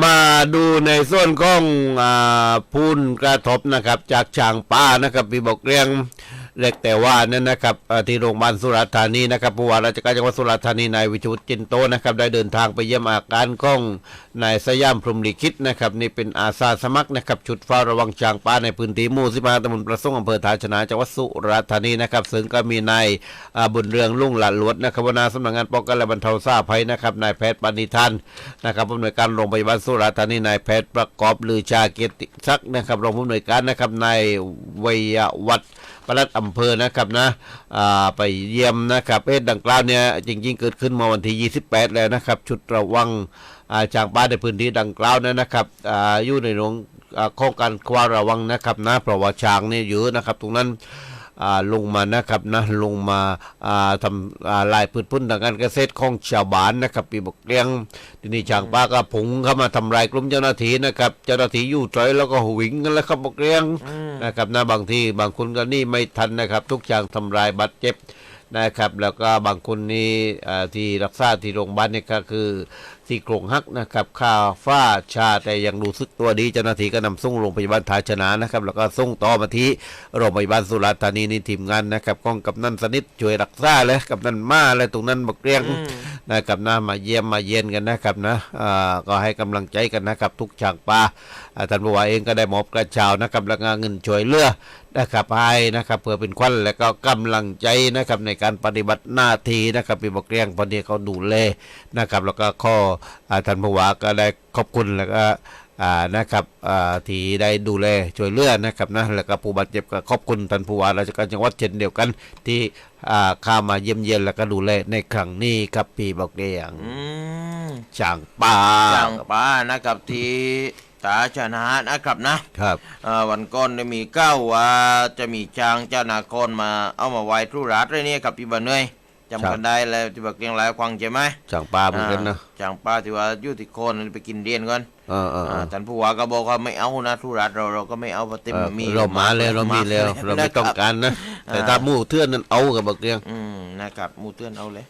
มาดูในส่วนของอาพูนกระทบนะครับ จากช่างป้านะครับพี่บอกเรียง เล็กแต่ว่านั่นนะครับที่โรงพยาบาลสุราษฎร์ธานีนะครับผู้ว่าราชการจังหวัดสุราษฎร์ธานีนายวิชุตจินโตนะครับได้เดินทางไปเยี่ยมอาการของนายสยามพรมลิขิตนะครับนี่เป็นอาสาสมัครนะครับชุดเฝ้าระวังช้างป่าในพื้นที่หมู่สิบห้าตำบลประสงค์อำเภอทาชนะจังหวัดสุราษฎร์ธานีนะครับซึ่งก็มีนายบุญเรืองลุ่งหลาดหลวดนะครับวนาสำนักงานป้องกันและบรรเทาสาภัยนะครับนายแพทย์ปณิธานนะครับผู้อำนวยการโรงพยาบาลสุราษฎร์ธานีนายแพทย์ประกอบลือชาเกียรติศักดิ์นะครับรองผู้อำนวยการนะครับนายวัยวัฒน์ ปลัดอำเภอนะครับนะไปเยี่ยมนะครับเหตุดังกล่าวเนี่ยจริง ๆ เกิดขึ้นเมาวันที่ 28 แล้วนะครับ ชุดระวังช้าจากบ้านในพื้นที่ดังกล่าวนั้นนะครับออยู่ในหลวงโครงการควาระวังนะครับนะเพราะว่าช้างเนี่ยเยอะนะครับ ตรงนั้น ลงมานะครับนะลงมาอ่าทำอ่าลายพืชพุ่นทางการเกษตรของชาวบ้านนะครับปีบอกเลี้ยงทีนี้ช้างป่าก็ผงเข้ามาทำลายกลุ่มเจ้าหน้าที่นะครับเจ้าหน้าที่อยู่ใจแล้วก็หวิงกันแล้วครับบอกเลี้ยงนะครับนะบางที่บางคนก็นี่ไม่ทันนะครับ ทุกอย่างทำลายบาดเจ็บนะครับแล้วก็บางคนนี่เอ่อที่รักษาที่โรงพยาบาลนี่ก็คือที่โครงหักนะครับข้าวฟ้าชาแต่ยังรู้สึกตัวดีเจ้าหน้าที่ก็นำส่งโรงพยาบาลทาชนะนะครับ แล้วก็ส่งต่อมาที่โรงพยาบาลสุราษฎร์ธานีนี่ทีมงานนะครับกองกับนั่นสนิทช่วยรักษาเลยกับนั่นมาเลยตรงนั้นบักเรียงนะครับนะมาเยี่ยมมาเยียนกันนะครับนะอ่าก็ให้กำลังใจกันนะครับ ทุกช่างป่าอาท่านผู้ว่าเองก็ได้มอบกระเช้านะครับแล้วก็เงินช่วยเหลือนะครับให้นะครับเพื่อเป็นขวัญและก็กำลังใจนะครับในการปฏิบัติหน้าที่นะครับปีบอกเรียงพอดีเขาดูแลนะครับ แล้วก็ข้อท่านผู้ว่าก็ได้ขอบคุณแล้วก็อ่านะครับอ่าที่ได้ดูแลช่วยเหลือนะครับนะแล้วก็ผู้บาดเจ็บก็ขอบคุณท่านผู้ว่าราชการจังหวัดเช่นเดียวกัน ที่อ่าเข้ามาเยี่ยมเยียนแล้วก็ดูแลในครั้งนี้ครับปีบอกเรียงอืมช่างป่าจังป้านะครับที่ตาชนะนะครับนะครับอ่าวันก่อนได้มีเก้าว่าจะมีจางเจ้านาครมาเอามาไว้ทุรัสเลยเนี่ยครับพี่บันเนย จำกันได้แล้วที่บอกเรียงหลายควังใช่ไหมช่างป่าเหมือนกันนะอ่าจางป้าที่ว่าอยู่ที่โคนไปกินเดียนก่อนเออเออเออ่าอท่านผู้ว่าก็บอกว่าไม่เอานะทุรัสเราเราก็ไม่เอาเพราะเต็มเออมีเรามาแล้วเรามีแล้วเราไม่ต้องการนะแต่ถ้าหมู่เทื่อนนั้นเอากับบักเรียงอืมนะครับหมูเตือนเอาเลย